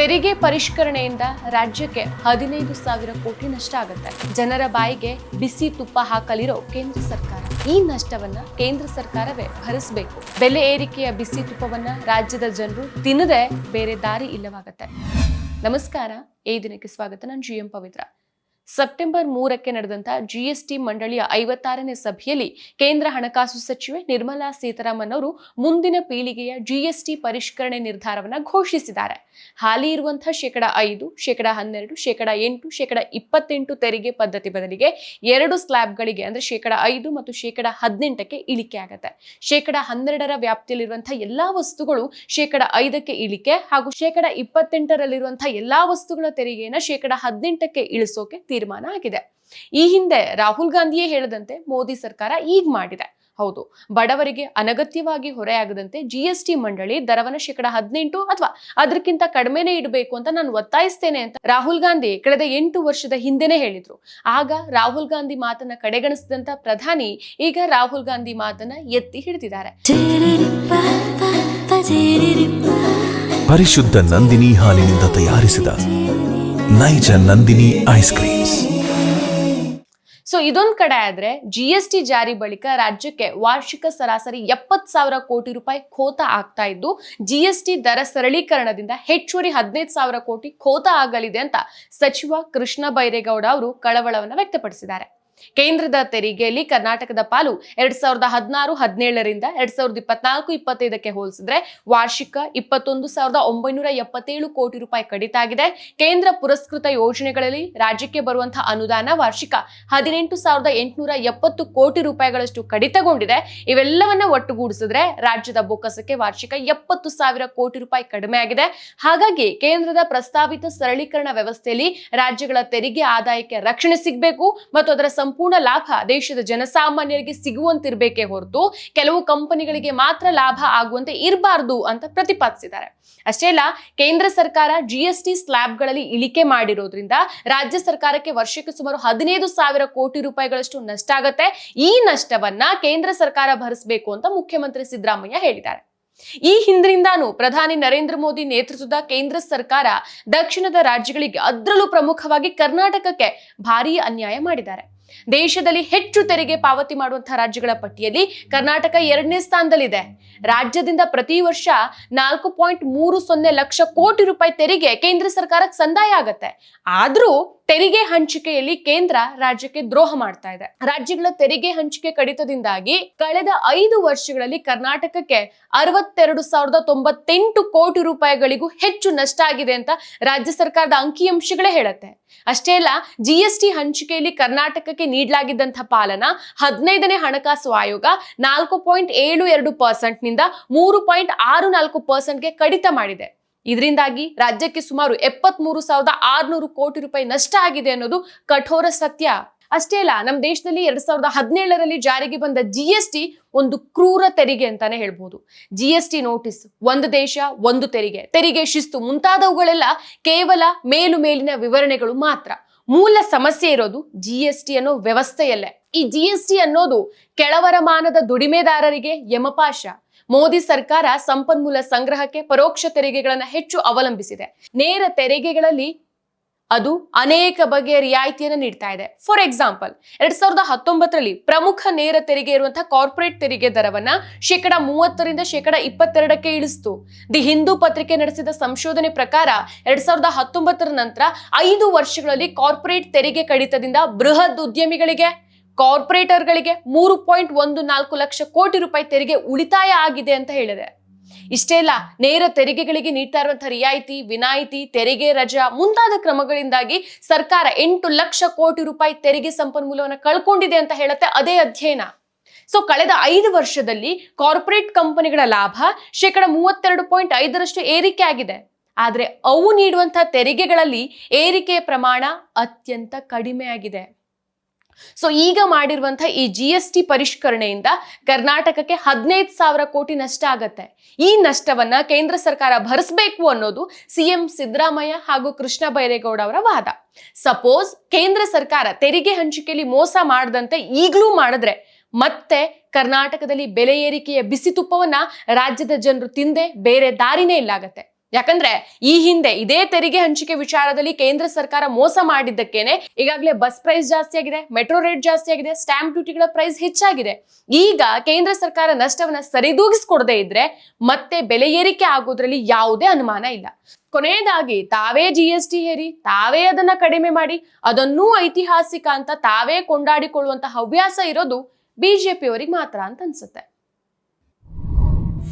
ತೆರಿಗೆ ಪರಿಷ್ಕರಣೆಯಿಂದ ರಾಜ್ಯಕ್ಕೆ ಹದಿನೈದು ಸಾವಿರ ಕೋಟಿ ನಷ್ಟ ಆಗುತ್ತೆ. ಜನರ ಬಾಯಿಗೆ ಬಿಸಿ ತುಪ್ಪ ಹಾಕಲಿರೋ ಕೇಂದ್ರ ಸರ್ಕಾರ. ಈ ನಷ್ಟವನ್ನ ಕೇಂದ್ರ ಸರ್ಕಾರವೇ ಭರಿಸಬೇಕು. ಬೆಲೆ ಏರಿಕೆಯ ಬಿಸಿ ತುಪ್ಪವನ್ನ ರಾಜ್ಯದ ಜನರು ತಿನ್ನದೆ ಬೇರೆ ದಾರಿ ಇಲ್ಲವಾಗತ್ತೆ. ನಮಸ್ಕಾರ. ಈ ದಿನಕ್ಕೆ ಸ್ವಾಗತ. ನಾನು ಜಿ ಎಂ ಪವಿತ್ರ. ಸೆಪ್ಟೆಂಬರ್ ಮೂರಕ್ಕೆ ನಡೆದಂತಹ ಜಿಎಸ್ಟಿ ಮಂಡಳಿಯ ಐವತ್ತಾರನೇ ಸಭೆಯಲ್ಲಿ ಕೇಂದ್ರ ಹಣಕಾಸು ಸಚಿವೆ ನಿರ್ಮಲಾ ಸೀತಾರಾಮನ್ ಅವರು ಮುಂದಿನ ಪೀಳಿಗೆಯ ಜಿಎಸ್ಟಿ ಪರಿಷ್ಕರಣೆ ನಿರ್ಧಾರವನ್ನು ಘೋಷಿಸಿದ್ದಾರೆ. ಹಾಲಿ ಇರುವಂತಹ ಶೇಕಡ ಐದು, ಶೇಕಡ ಹನ್ನೆರಡು, ಶೇಕಡ ಎಂಟು, ಶೇಕಡ ಇಪ್ಪತ್ತೆಂಟು ತೆರಿಗೆ ಪದ್ಧತಿ ಬದಲಿಗೆ ಎರಡು ಸ್ಲ್ಯಾಬ್ಗಳಿಗೆ ಅಂದ್ರೆ ಶೇಕಡ ಐದು ಮತ್ತು ಶೇಕಡ ಹದಿನೆಂಟಕ್ಕೆ ಇಳಿಕೆ ಆಗುತ್ತೆ. ಶೇಕಡ ಹನ್ನೆರಡರ ವ್ಯಾಪ್ತಿಯಲ್ಲಿರುವಂತಹ ಎಲ್ಲಾ ವಸ್ತುಗಳು ಶೇಕಡ ಐದಕ್ಕೆ ಇಳಿಕೆ ಹಾಗೂ ಶೇಕಡ ಇಪ್ಪತ್ತೆಂಟರಲ್ಲಿರುವಂತಹ ಎಲ್ಲಾ ವಸ್ತುಗಳ ತೆರಿಗೆಯನ್ನ ಶೇಕಡ ಹದಿನೆಂಟಕ್ಕೆ ಇಳಿಸೋಕೆ ತೀರ್ಮಾನ ಆಗಿದೆ. ಈ ಹಿಂದೆ ರಾಹುಲ್ ಗಾಂಧಿಯೇ ಹೇಳದಂತೆ ಮೋದಿ ಸರ್ಕಾರ ಈಗ ಮಾಡಿದೆ. ಹೌದು ಬಡವರಿಗೆ ಅನಗತ್ಯವಾಗಿ ಹೊರೆಯಾಗದಂತೆ ಜಿ ಎಸ್ ಟಿ ಮಂಡಳಿ ದರವನ್ನ ಶೇಕಡ ಹದಿನೆಂಟು ಅಥವಾ ಅದಕ್ಕಿಂತ ಕಡಿಮೆನೇ ಇಡಬೇಕು ಅಂತ ನಾನು ಒತ್ತಾಯಿಸ್ತೇನೆ ಅಂತ ರಾಹುಲ್ ಗಾಂಧಿ ಕಳೆದ ಎಂಟು ವರ್ಷದ ಹಿಂದೆನೆ ಹೇಳಿದ್ರು. ಆಗ ರಾಹುಲ್ ಗಾಂಧಿ ಮಾತನ್ನ ಕಡೆಗಣಿಸಿದಂತ ಪ್ರಧಾನಿ ಈಗ ರಾಹುಲ್ ಗಾಂಧಿ ಮಾತನ್ನ ಎತ್ತಿ ಹಿಡಿದಿದ್ದಾರೆ. ಪರಿಶುದ್ಧ ನಂದಿನಿ ಹಾಲಿನಿಂದ ತಯಾರಿಸಿದ ನೈಜ ನಂದಿನಿ ಐಸ್ ಕ್ರೀಮ್ಸ್ ಸೊ ಇದೊಂದ್ ಕಡೆ ಆದ್ರೆ ಜಿ ಎಸ್ ಟಿ ಜಾರಿ ಬಳಿಕ ರಾಜ್ಯಕ್ಕೆ ವಾರ್ಷಿಕ ಸರಾಸರಿ ಎಪ್ಪತ್ ಸಾವಿರ ಕೋಟಿ ರೂಪಾಯಿ ಖೋತ ಆಗ್ತಾ ಇದ್ದು ಜಿ ಎಸ್ ಟಿ ದರ ಸರಳೀಕರಣದಿಂದ ಹೆಚ್ಚುವರಿ ಹದಿನೈದು ಸಾವಿರ ಕೋಟಿ ಖೋತ ಆಗಲಿದೆ ಅಂತ ಸಚಿವ ಕೃಷ್ಣ ಬೈರೇಗೌಡ ಅವರು ಕಳವಳವನ್ನ ವ್ಯಕ್ತಪಡಿಸಿದ್ದಾರೆ. ಕೇಂದ್ರದ ತೆರಿಗೆಯಲ್ಲಿ ಕರ್ನಾಟಕದ ಪಾಲು ಎರಡ್ ಸಾವಿರದ ಹದಿನಾರು, ಹದಿನೇಳರಿಂದ ಎರಡ್ ಸಾವಿರದ ಇಪ್ಪತ್ನಾಲ್ಕು, ಇಪ್ಪತ್ತೈದಕ್ಕೆ ಹೋಲಿಸಿದ್ರೆ ವಾರ್ಷಿಕ ಇಪ್ಪತ್ತೊಂದು ಸಾವಿರದ ಒಂಬೈನೂರ ಎಪ್ಪತ್ತೇಳು ಕೋಟಿ ರೂಪಾಯಿ ಕಡಿತ ಆಗಿದೆ. ಕೇಂದ್ರ ಪುರಸ್ಕೃತ ಯೋಜನೆಗಳಲ್ಲಿ ರಾಜ್ಯಕ್ಕೆ ಬರುವಂತಹ ಅನುದಾನ ವಾರ್ಷಿಕ ಹದಿನೆಂಟು ಸಾವಿರದ ಎಂಟುನೂರ ಎಪ್ಪತ್ತು ಕೋಟಿ ರೂಪಾಯಿಗಳಷ್ಟು ಕಡಿತಗೊಂಡಿದೆ. ಇವೆಲ್ಲವನ್ನ ಒಟ್ಟುಗೂಡಿಸಿದ್ರೆ ರಾಜ್ಯದ ಬೊಕ್ಕಸಕ್ಕೆ ವಾರ್ಷಿಕ ಎಪ್ಪತ್ತು ಸಾವಿರ ಕೋಟಿ ರೂಪಾಯಿ ಕಡಿಮೆ ಆಗಿದೆ. ಹಾಗಾಗಿ ಕೇಂದ್ರದ ಪ್ರಸ್ತಾವಿತ ಸರಳೀಕರಣ ವ್ಯವಸ್ಥೆಯಲ್ಲಿ ರಾಜ್ಯಗಳ ತೆರಿಗೆ ಆದಾಯಕ್ಕೆ ರಕ್ಷಣೆ ಸಿಗಬೇಕು ಮತ್ತು ಅದರ ಸಂಪೂರ್ಣ ಲಾಭ ದೇಶದ ಜನಸಾಮಾನ್ಯರಿಗೆ ಸಿಗುವಂತಿರ್ಬೇಕೇ ಹೊರತು ಕೆಲವು ಕಂಪನಿಗಳಿಗೆ ಮಾತ್ರ ಲಾಭ ಆಗುವಂತೆ ಇರಬಾರದು ಅಂತ ಪ್ರತಿಪಾದಿಸಿದ್ದಾರೆ. ಅಷ್ಟೇ ಅಲ್ಲ, ಕೇಂದ್ರ ಸರ್ಕಾರ ಜಿಎಸ್ಟಿ ಸ್ಲ್ಯಾಬ್ಗಳಲ್ಲಿ ಇಳಿಕೆ ಮಾಡಿರೋದ್ರಿಂದ ರಾಜ್ಯ ಸರ್ಕಾರಕ್ಕೆ ವರ್ಷಕ್ಕೆ ಸುಮಾರು ಹದಿನೈದು ಸಾವಿರ ಕೋಟಿ ರೂಪಾಯಿಗಳಷ್ಟು ನಷ್ಟ ಆಗತ್ತೆ. ಈ ನಷ್ಟವನ್ನ ಕೇಂದ್ರ ಸರ್ಕಾರ ಭರಿಸಬೇಕು ಅಂತ ಮುಖ್ಯಮಂತ್ರಿ ಸಿದ್ದರಾಮಯ್ಯ ಹೇಳಿದ್ದಾರೆ. ಈ ಹಿಂದಿನಿಂದಾನು ಪ್ರಧಾನಿ ನರೇಂದ್ರ ಮೋದಿ ನೇತೃತ್ವದ ಕೇಂದ್ರ ಸರ್ಕಾರ ದಕ್ಷಿಣದ ರಾಜ್ಯಗಳಿಗೆ ಅದರಲ್ಲೂ ಪ್ರಮುಖವಾಗಿ ಕರ್ನಾಟಕಕ್ಕೆ ಭಾರೀ ಅನ್ಯಾಯ ಮಾಡಿದ್ದಾರೆ. ದೇಶದಲ್ಲಿ ಹೆಚ್ಚು ತೆರಿಗೆ ಪಾವತಿ ಮಾಡುವಂತಹ ರಾಜ್ಯಗಳ ಪಟ್ಟಿಯಲ್ಲಿ ಕರ್ನಾಟಕ ಎರಡನೇ ಸ್ಥಾನದಲ್ಲಿದೆ. ರಾಜ್ಯದಿಂದ ಪ್ರತಿ ವರ್ಷ ನಾಲ್ಕು ಪಾಯಿಂಟ್ ಮೂರು ಸೊನ್ನೆ ಲಕ್ಷ ಕೋಟಿ ರೂಪಾಯಿ ತೆರಿಗೆ ಕೇಂದ್ರ ಸರ್ಕಾರಕ್ಕೆ ಸಂದಾಯ ಆಗತ್ತೆ. ಆದ್ರೂ ತೆರಿಗೆ ಹಂಚಿಕೆಯಲ್ಲಿ ಕೇಂದ್ರ ರಾಜ್ಯಕ್ಕೆ ದ್ರೋಹ ಮಾಡ್ತಾ ಇದೆ. ರಾಜ್ಯಗಳ ತೆರಿಗೆ ಹಂಚಿಕೆ ಕಡಿತದಿಂದಾಗಿ ಕಳೆದ ಐದು ವರ್ಷಗಳಲ್ಲಿ ಕರ್ನಾಟಕಕ್ಕೆ ಅರವತ್ತೆರಡು ಸಾವಿರದ ತೊಂಬತ್ತೆಂಟು ಕೋಟಿ ರೂಪಾಯಿಗಳಿಗೂ ಹೆಚ್ಚು ನಷ್ಟ ಆಗಿದೆ ಅಂತ ರಾಜ್ಯ ಸರ್ಕಾರದ ಅಂಕಿಅಂಶಗಳೇ ಹೇಳುತ್ತೆ. ಅಷ್ಟೇ ಅಲ್ಲ ಜಿಎಸ್ಟಿ ಎಸ್ ಟಿ ಹಂಚಿಕೆಯಲ್ಲಿ ಕರ್ನಾಟಕಕ್ಕೆ ನೀಡಲಾಗಿದ್ದಂತಹ ಪಾಲನ ಹದಿನೈದನೇ ಹಣಕಾಸು ಆಯೋಗ ನಾಲ್ಕು ಪಾಯಿಂಟ್ ಏಳು ಎರಡು ಪರ್ಸೆಂಟ್ನಿಂದ ಮೂರು ಪಾಯಿಂಟ್ ಆರು ನಾಲ್ಕು ಪರ್ಸೆಂಟ್ಗೆ ಕಡಿತ ಮಾಡಿದೆ. ಇದರಿಂದಾಗಿ ರಾಜ್ಯಕ್ಕೆ ಸುಮಾರು ಎಪ್ಪತ್ತ್ ಮೂರು ಸಾವಿರದ ಆರುನೂರು ಕೋಟಿ ರೂಪಾಯಿ ನಷ್ಟ ಆಗಿದೆ ಅನ್ನೋದು ಕಠೋರ ಸತ್ಯ. ಅಷ್ಟೇ ಅಲ್ಲ ನಮ್ಮ ದೇಶದಲ್ಲಿ ಎರಡ್ ಸಾವಿರದ ಹದಿನೇಳರಲ್ಲಿ ಜಾರಿಗೆ ಬಂದ ಜಿ ಎಸ್ ಟಿ ಒಂದು ಕ್ರೂರ ತೆರಿಗೆ ಅಂತಾನೆ ಹೇಳ್ಬೋದು. ಜಿ ಎಸ್ ಟಿ ನೋಟಿಸ್, ಒಂದು ದೇಶ, ಒಂದು ತೆರಿಗೆ. ತೆರಿಗೆ ಶಿಸ್ತು ಮುಂತಾದವುಗಳೆಲ್ಲ ಕೇವಲ ಮೇಲು ಮೇಲಿನ ವಿವರಣೆಗಳು ಮಾತ್ರ. ಮೂಲ ಸಮಸ್ಯೆ ಇರೋದು ಜಿ ಎಸ್ ಟಿ ಅನ್ನೋ ವ್ಯವಸ್ಥೆಯಲ್ಲೇ. ಈ ಜಿ ಎಸ್ ಟಿ ಅನ್ನೋದು ಕೆಳವರಮಾನದ ದುಡಿಮೆದಾರರಿಗೆ ಯಮಪಾಶ. ಮೋದಿ ಸರ್ಕಾರ ಸಂಪನ್ಮೂಲ ಸಂಗ್ರಹಕ್ಕೆ ಪರೋಕ್ಷ ತೆರಿಗೆಗಳನ್ನ ಹೆಚ್ಚು ಅವಲಂಬಿಸಿದೆ. ನೇರ ತೆರಿಗೆಗಳಲ್ಲಿ ಅದು ಅನೇಕ ಬಗೆಯ ರಿಯಾಯಿತಿಯನ್ನು ನೀಡ್ತಾ ಇದೆ. ಫಾರ್ ಎಕ್ಸಾಂಪಲ್ ಎರಡ್ ಸಾವಿರದ ಹತ್ತೊಂಬತ್ತರಲ್ಲಿ ಪ್ರಮುಖ ನೇರ ತೆರಿಗೆ ಇರುವಂತಹ ಕಾರ್ಪೊರೇಟ್ ತೆರಿಗೆ ದರವನ್ನ ಶೇಕಡ ಮೂವತ್ತರಿಂದ ಶೇಕಡ ಇಪ್ಪತ್ತೆರಡಕ್ಕೆ ಇಳಿಸ್ತು. ದಿ ಹಿಂದೂ ಪತ್ರಿಕೆ ನಡೆಸಿದ ಸಂಶೋಧನೆ ಪ್ರಕಾರ ಎರಡ್ ಸಾವಿರದ ಹತ್ತೊಂಬತ್ತರ ನಂತರ ಐದು ವರ್ಷಗಳಲ್ಲಿ ಕಾರ್ಪೊರೇಟ್ ತೆರಿಗೆ ಕಡಿತದಿಂದ ಬೃಹತ್ ಉದ್ಯಮಿಗಳಿಗೆ ಕಾರ್ಪೊರೇಟರ್ಗಳಿಗೆ ಮೂರು ಪಾಯಿಂಟ್ ಒಂದು ನಾಲ್ಕು ಲಕ್ಷ ಕೋಟಿ ರೂಪಾಯಿ ತೆರಿಗೆ ಉಳಿತಾಯ ಆಗಿದೆ ಅಂತ ಹೇಳಿದೆ. ಇಷ್ಟೇ ಅಲ್ಲ, ನೇರ ತೆರಿಗೆಗಳಿಗೆ ನೀಡ್ತಾ ಇರುವಂತಹ ರಿಯಾಯಿತಿ, ವಿನಾಯಿತಿ, ತೆರಿಗೆ ರಜಾ ಮುಂತಾದ ಕ್ರಮಗಳಿಂದಾಗಿ ಸರ್ಕಾರ ಎಂಟು ಲಕ್ಷ ಕೋಟಿ ರೂಪಾಯಿ ತೆರಿಗೆ ಸಂಪನ್ಮೂಲವನ್ನು ಕಳ್ಕೊಂಡಿದೆ ಅಂತ ಹೇಳುತ್ತೆ ಅದೇ ಅಧ್ಯಯನ. ಸೊ ಕಳೆದ ಐದು ವರ್ಷದಲ್ಲಿ ಕಾರ್ಪೊರೇಟ್ ಕಂಪನಿಗಳ ಲಾಭ ಶೇಕಡ ಮೂವತ್ತೆರಡು ಪಾಯಿಂಟ್ ಐದರಷ್ಟು ಏರಿಕೆ ಆಗಿದೆ. ಆದರೆ ಅವು ನೀಡುವಂತಹ ತೆರಿಗೆಗಳಲ್ಲಿ ಏರಿಕೆಯ ಪ್ರಮಾಣ ಅತ್ಯಂತ ಕಡಿಮೆ ಆಗಿದೆ. ಸೊ ಈಗ ಮಾಡಿರುವಂತಹ ಈ ಜಿ ಎಸ್ ಟಿ ಪರಿಷ್ಕರಣೆಯಿಂದ ಕರ್ನಾಟಕಕ್ಕೆ ಹದಿನೈದು ಸಾವಿರ ಕೋಟಿ ನಷ್ಟ ಆಗತ್ತೆ. ಈ ನಷ್ಟವನ್ನ ಕೇಂದ್ರ ಸರ್ಕಾರ ಭರಿಸಬೇಕು ಅನ್ನೋದು ಸಿಎಂ ಸಿದ್ದರಾಮಯ್ಯ ಹಾಗೂ ಕೃಷ್ಣ ಬೈರೇಗೌಡ ಅವರ ವಾದ. ಸಪೋಸ್ ಕೇಂದ್ರ ಸರ್ಕಾರ ತೆರಿಗೆ ಹಂಚಿಕೆಯಲ್ಲಿ ಮೋಸ ಮಾಡದಂತೆ ಈಗಲೂ ಮಾಡಿದ್ರೆ ಮತ್ತೆ ಕರ್ನಾಟಕದಲ್ಲಿ ಬೆಲೆ ಏರಿಕೆಯ ಬಿಸಿ ತುಪ್ಪವನ್ನ ರಾಜ್ಯದ ಜನರು ತಿಂದೆ ಬೇರೆ ದಾರಿನೇ ಇಲ್ಲಾಗತ್ತೆ. ಯಾಕಂದ್ರೆ ಈ ಹಿಂದೆ ಇದೇ ತೆರಿಗೆ ಹಂಚಿಕೆ ವಿಚಾರದಲ್ಲಿ ಕೇಂದ್ರ ಸರ್ಕಾರ ಮೋಸ ಮಾಡಿದ್ದಕ್ಕೇನೆ ಈಗಾಗಲೇ ಬಸ್ ಪ್ರೈಸ್ ಜಾಸ್ತಿ ಆಗಿದೆ ಮೆಟ್ರೋ ರೇಟ್ ಜಾಸ್ತಿ ಆಗಿದೆ ಸ್ಟಾಂಪ್ ಡ್ಯೂಟಿಗಳ ಪ್ರೈಸ್ ಹೆಚ್ಚಾಗಿದೆ. ಈಗ ಕೇಂದ್ರ ಸರ್ಕಾರ ನಷ್ಟವನ್ನ ಸರಿದೂಗಿಸ್ಕೊಡದೇ ಇದ್ರೆ ಮತ್ತೆ ಬೆಲೆ ಏರಿಕೆ ಆಗೋದ್ರಲ್ಲಿ ಯಾವುದೇ ಅನುಮಾನ ಇಲ್ಲ. ಕೊನೆಯದಾಗಿ ತಾವೇ ಜಿ ಎಸ್ ಟಿ ಹೇರಿ, ತಾವೇ ಅದನ್ನ ಕಡಿಮೆ ಮಾಡಿ, ಅದನ್ನೂ ಐತಿಹಾಸಿಕ ಅಂತ ತಾವೇ ಕೊಂಡಾಡಿಕೊಳ್ಳುವಂತ ಹವ್ಯಾಸ ಇರೋದು ಬಿಜೆಪಿಯವರಿಗೆ ಮಾತ್ರ ಅಂತ ಅನ್ಸುತ್ತೆ.